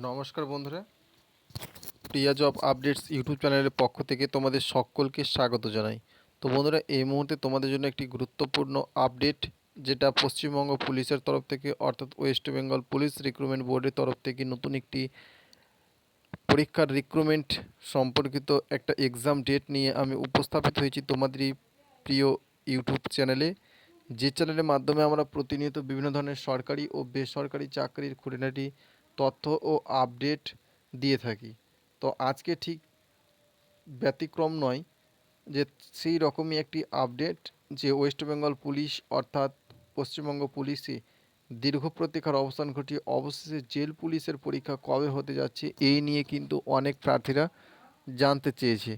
নমস্কার বন্ধুরা। প্রিয়া job updates YouTube চ্যানেলের পক্ষ থেকে তোমাদের সকলকে স্বাগত জানাই। তো বন্ধুরা, এই মুহূর্তে তোমাদের জন্য একটি গুরুত্বপূর্ণ আপডেট, যেটা পশ্চিমবঙ্গ পুলিশের তরফ থেকে, অর্থাৎ ওয়েস্ট বেঙ্গল পুলিশ রিক্রুটমেন্ট বোর্ডের তরফ থেকে নতুন একটি পরীক্ষার রিক্রুটমেন্ট সম্পর্কিত একটা এক্সাম ডেট নিয়ে আমি উপস্থাপিত হয়েছি তোমাদেরই প্রিয় ইউটিউব চ্যানেলে। যে চ্যানেলের মাধ্যমে আমরা প্রতিনিয়ত বিভিন্ন ধরনের সরকারি ও বেসরকারি চাকরির খুঁটিনাটি তথ্য ও আপডেট দিয়ে থাকি। তো আজকে ঠিক ব্যতিক্রম নয় যে সেই রকমই একটি আপডেট যে ওয়েস্ট বেঙ্গল পুলিশ অর্থাৎ পশ্চিমবঙ্গ পুলিশে দীর্ঘ প্রতীক্ষার অবস্থান ঘটিয়ে অবশেষে জেল পুলিশের পরীক্ষা কবে হতে যাচ্ছে এই নিয়ে কিন্তু অনেক প্রার্থীরা জানতে চেয়েছে।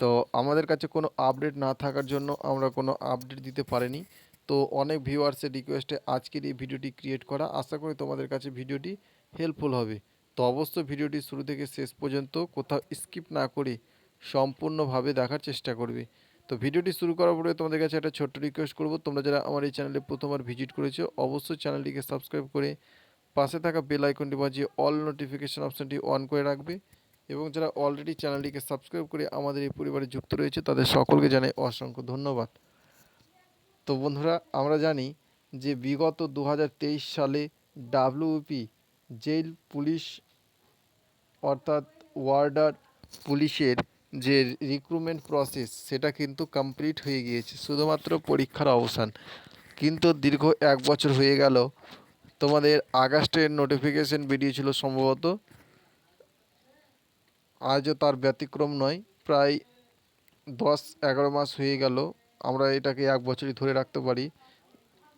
তো আমাদের কাছে কোনো আপডেট না থাকার জন্য আমরা কোনো আপডেট দিতে পারিনি। তো অনেক ভিউয়ার্সের রিকোয়েস্টে আজকের এই ভিডিওটি ক্রিয়েট করা। আশা করি তোমাদের কাছে ভিডিওটি হেল্পফুল হবে। তো অবশ্যই ভিডিওটি শুরু থেকে শেষ পর্যন্ত কোথাও স্কিপ না করে সম্পূর্ণভাবে দেখার চেষ্টা করবে। তো ভিডিওটি শুরু করার পরে তোমাদের কাছে একটা ছোট্ট রিকোয়েস্ট করব। তোমরা যারা আমার এই চ্যানেলে প্রথমবার ভিজিট করেছ, অবশ্যই চ্যানেলটিকে সাবস্ক্রাইব করে পাশে থাকা বেল আইকনটি বাজিয়ে অল নোটিফিকেশন অপশানটি অন করে রাখবে এবং যারা অলরেডি চ্যানেলটিকে সাবস্ক্রাইব করে আমাদের এই পরিবারে যুক্ত রয়েছে, তাদের সকলকে জানাই অসংখ্য ধন্যবাদ। তো বন্ধুরা, আমরা জানি যে বিগত দু হাজার তেইশ সালে ডাব্লিউপি জেল পুলিশ অর্থাৎ ওয়ার্ডার পুলিশের যে রিক্রুটমেন্ট প্রসেস সেটা কিন্তু কমপ্লিট হয়ে গিয়েছে, শুধুমাত্র পরীক্ষার অবসান। কিন্তু দীর্ঘ এক বছর হয়ে গেল, তোমাদের আগস্টের নোটিফিকেশন বেরিয়েছিল সম্ভবত। আজও তার ব্যতিক্রম নয়, প্রায় দশ এগারো মাস হয়ে গেল। আমরা এটাকে এক বছরই ধরে রাখতে পারি।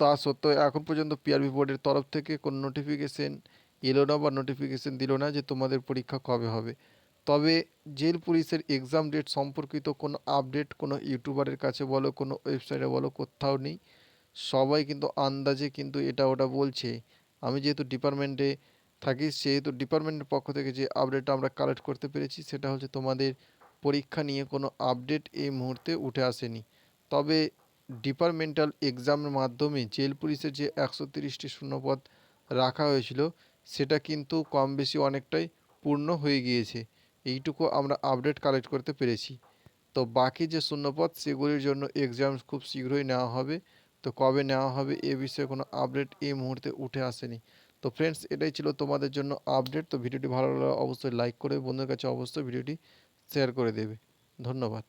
তা সত্ত্বেও এখন পর্যন্ত পিআরবি বোর্ডের তরফ থেকে কোনো নোটিফিকেশন এলো না বা নোটিফিকেশন দিল না যে তোমাদের পরীক্ষা কবে হবে। তবে জেল পুলিশের এক্সাম ডেট সম্পর্কিত কোনো আপডেট কোনো ইউটিউবারের কাছে বলো, কোনো ওয়েবসাইটে বলো, কোথাও নেই। সবাই কিন্তু আন্দাজে কিন্তু এটা ওটা বলছে। আমি যেহেতু ডিপার্টমেন্টে থাকি, সেহেতু ডিপার্টমেন্টের পক্ষ থেকে যে আপডেটটা আমরা কালেক্ট করতে পেরেছি, সেটা হচ্ছে তোমাদের পরীক্ষা নিয়ে কোনো আপডেট এই মুহূর্তে উঠে আসেনি। তবে ডিপার্টমেন্টাল এক্সামের মাধ্যমে জেল পুলিশের যে একশো তিরিশটি শূন্যপদ রাখা হয়েছিল, সেটা কিন্তু কম বেশি অনেকটাই পূর্ণ হয়ে গিয়েছে। এইটুকু আমরা আপডেট কালেক্ট করতে পেরেছি। তো বাকি যে শূন্যপদ, সেগুলির জন্য এক্সাম খুব শীঘ্রই নেওয়া হবে। তো কবে নেওয়া হবে, এ বিষয়ে কোনো আপডেট এই মুহূর্তে উঠে আসেনি। তো ফ্রেন্ডস এটাই ছিল তোমাদের জন্য আপডেট তো ভিডিওটি ভালো লাগলে অবশ্যই লাইক করে বন্ধুদের কাছে অবশ্যই ভিডিওটি শেয়ার করে দেবে। ধন্যবাদ।